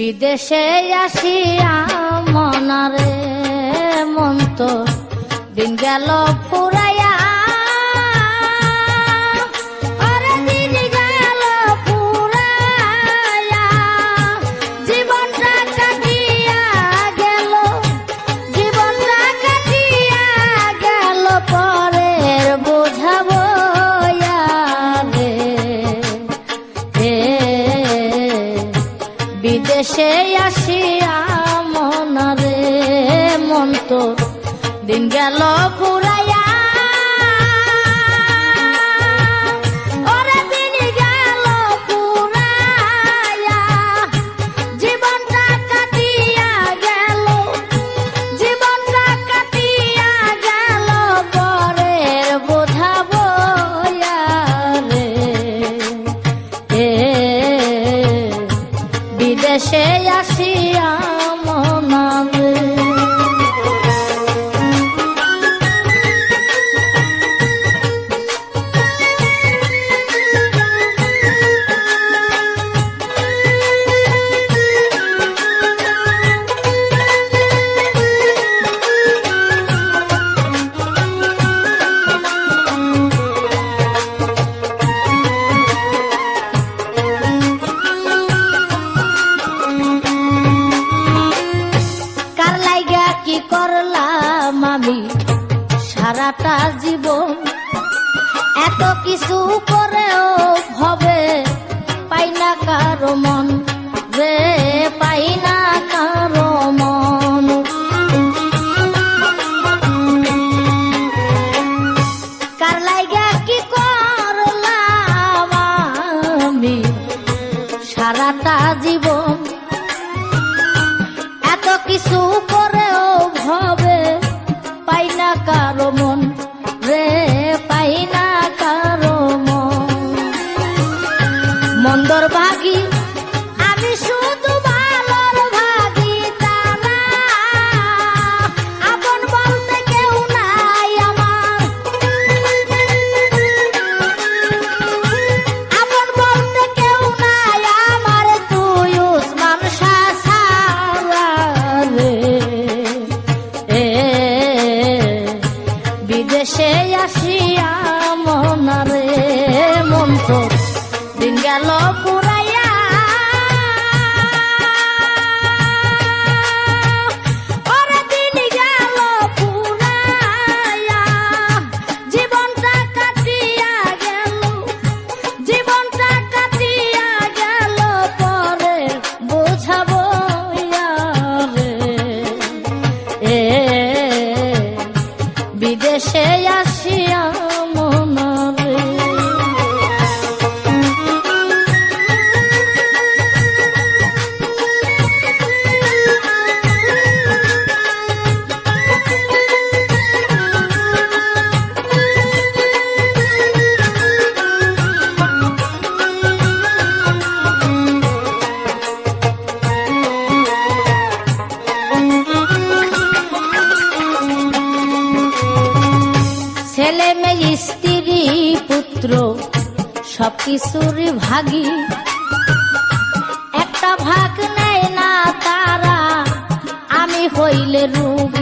বিদেশে আসিয়া মনারে মন্ত দিন গেল ফুরাইয়া বিদেশে আসিয়া মনারে মন তো দিন গেল ফুরাইয়া সারাটা জীবন। এত কিছু করেও হবে পাই না কারও মন রে পাই না কারও মন। কার লাইগা কি করলাম আমি? সারাটা জীবন এত কিছু করেও বিদেশে আসিয়া পুত্র সব কিছুর ভাগি। একটা ভাগ নেয় না তারা আমি হইলে রূপ